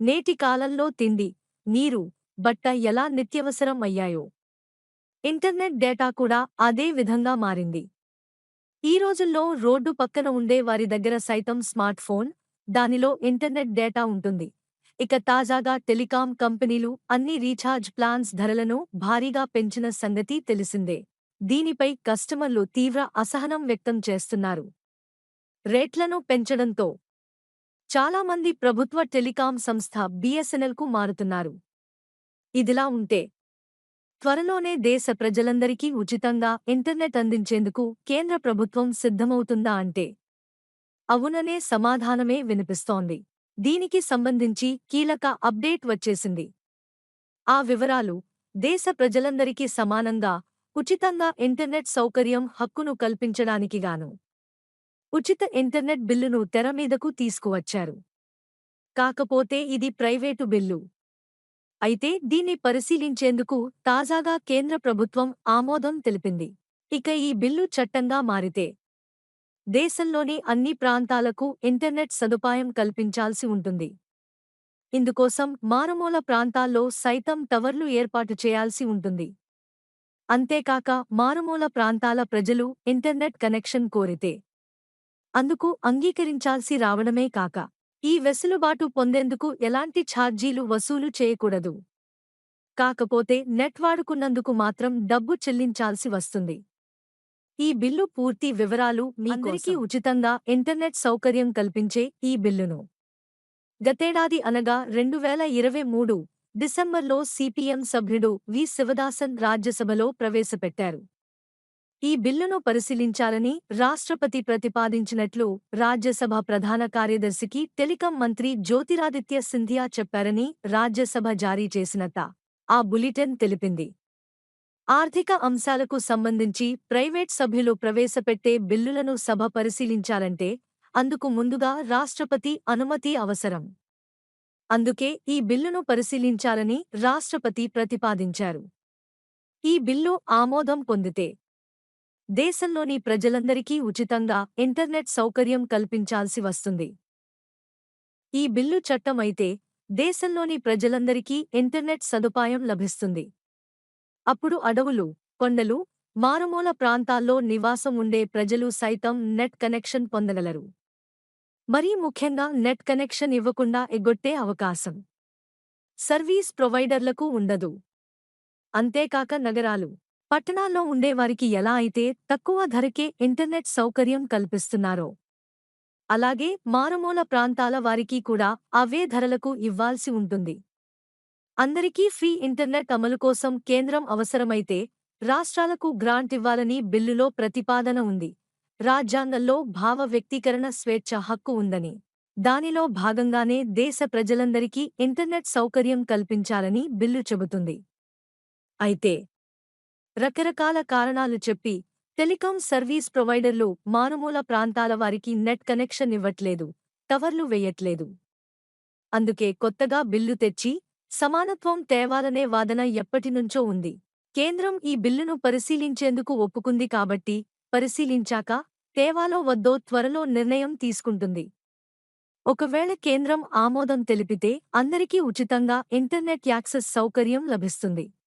నేటి కాలంలో తిండి నీరు బట్ట ఎలా నిత్యవసరం అయ్యాయో. ఇంటర్నెట్ డేటా కూడా అదే విధంగా మారింది. ఈ రోజుల్లో రోడ్డు పక్కన ఉండే వారి దగ్గర సైతం స్మార్ట్ ఫోన్ దానిలో ఇంటర్నెట్ డేటా ఉంటుంది. ఇక తాజాగా టెలికాం కంపెనీలు అన్ని రీఛార్జ్ ప్లాన్స్ ధరలను భారీగా పెంచిన సంగతి తెలిసిందే. దీనిపై కస్టమర్లు తీవ్ర అసహనం వ్యక్తం చేస్తున్నారు. రేట్లను పెంచడంతో చాలామంది ప్రభుత్వ టెలికాం సంస్థ బీఎస్ఎన్ఎల్కు మారుతున్నారు. ఇదిలా ఉంటే త్వరలోనే దేశ ప్రజలందరికీ ఉచితంగా ఇంటర్నెట్ అందించేందుకు కేంద్ర ప్రభుత్వం సిద్ధమవుతుందా అంటే అవుననే సమాధానమే వినిపిస్తోంది. దీనికి సంబంధించి కీలక అప్డేట్ వచ్చేసింది. ఆ వివరాలు దేశ ప్రజలందరికీ సమానంగా ఉచితంగా ఇంటర్నెట్ సౌకర్యం హక్కును కల్పించడానికిగాను. ఉచిత ఇంటర్నెట్ బిల్లును తెరమీదకు తీసుకువచ్చారు. కాకపోతే ఇది ప్రైవేటు బిల్లు. అయితే దీన్ని పరిశీలించేందుకు తాజాగా కేంద్ర ప్రభుత్వం ఆమోదం తెలిపింది. ఇక ఈ బిల్లు చట్టంగా మారితే దేశంలోని అన్ని ప్రాంతాలకు ఇంటర్నెట్ సదుపాయం కల్పించాల్సి ఉంటుంది. ఇందుకోసం మారుమూల ప్రాంతాల్లో సైతం టవర్లు ఏర్పాటు చేయాల్సి ఉంటుంది. అంతేకాక మారుమూల ప్రాంతాల ప్రజలు ఇంటర్నెట్ కనెక్షన్ కోరితే అందుకు అంగీకరించాల్సి రావడమే కాక ఈ వెసులుబాటు పొందేందుకు ఎలాంటి ఛార్జీలు వసూలు చేయకూడదు. కాకపోతే నెట్ వాడుకున్నందుకు మాత్రం డబ్బు చెల్లించాల్సి వస్తుంది. ఈ బిల్లు పూర్తి వివరాలు మీ అందరికీ ఉచితంగా ఇంటర్నెట్ సౌకర్యం కల్పించే ఈ బిల్లును. గతేడాది అనగా రెండు వేల ఇరవై మూడు డిసెంబర్లో సిపిఎం సభ్యుడు వి. శివదాసన్ రాజ్యసభలో ప్రవేశపెట్టారు. ఈ బిల్లును పరిశీలించాలని రాష్ట్రపతి ప్రతిపాదించినట్లు రాజ్యసభ ప్రధాన కార్యదర్శికి టెలికాం మంత్రి జ్యోతిరాదిత్య సింధియా చెప్పారని రాజ్యసభ జారీ చేసినత ఆ బులెటిన్ తెలిపింది. ఆర్థిక అంశాలకు సంబంధించి ప్రైవేట్ సభ్యులు ప్రవేశపెట్టే బిల్లులను సభ పరిశీలించాలంటే అందుకు ముందుగా రాష్ట్రపతి అనుమతి అవసరం. అందుకే ఈ బిల్లును పరిశీలించాలని రాష్ట్రపతి ప్రతిపాదించారు. ఈ బిల్లు ఆమోదం పొందితే దేశంలోని ప్రజలందరికీ ఉచితంగా ఇంటర్నెట్ సౌకర్యం కల్పించాల్సి వస్తుంది. ఈ బిల్లు చట్టం అయితే దేశంలోని ప్రజలందరికీ ఇంటర్నెట్ సదుపాయం లభిస్తుంది. అప్పుడు అడవులు కొండలు మారుమూల ప్రాంతాల్లో నివాసం ఉండే ప్రజలు సైతం నెట్ కనెక్షన్ పొందగలరు. మరీ ముఖ్యంగా నెట్ కనెక్షన్ ఇవ్వకుండా ఎగ్గొట్టే అవకాశం. సర్వీస్ ప్రొవైడర్లకు ఉండదు. అంతేకాక నగరాలు పట్టణాల్లో ఉండేవారికి ఎలా అయితే తక్కువ ధరకే ఇంటర్నెట్ సౌకర్యం కల్పిస్తున్నారో అలాగే మారుమూల ప్రాంతాల వారికి కూడా అవే ధరలకు ఇవ్వాల్సి ఉంటుంది. అందరికీ ఫ్రీ ఇంటర్నెట్ అమలు కోసం కేంద్రం అవసరమైతే రాష్ట్రాలకు గ్రాంట్ ఇవ్వాలని బిల్లులో ప్రతిపాదన ఉంది. రాజ్యాంగంలో భావ వ్యక్తీకరణ స్వేచ్ఛ హక్కు ఉందని దానిలో భాగంగానే దేశ ప్రజలందరికీ ఇంటర్నెట్ సౌకర్యం కల్పించాలని బిల్లు చెబుతుంది. అయితే రకరకాల కారణాలు చెప్పి టెలికాం సర్వీస్ ప్రొవైడర్లు మారుమూల ప్రాంతాల వారికి నెట్ కనెక్షన్ ఇవ్వట్లేదు టవర్లు వేయట్లేదు. అందుకే కొత్తగా బిల్లు తెచ్చి సమానత్వం తేవాలనే వాదన ఎప్పటినుంచో ఉంది. కేంద్రం ఈ బిల్లును పరిశీలించేందుకు ఒప్పుకుంది కాబట్టి పరిశీలించాక తేవాలో వద్దో త్వరలో నిర్ణయం తీసుకుంటుంది. ఒకవేళ కేంద్రం ఆమోదం తెలిపితే అందరికీ ఉచితంగా ఇంటర్నెట్ యాక్సెస్ సౌకర్యం లభిస్తుంది.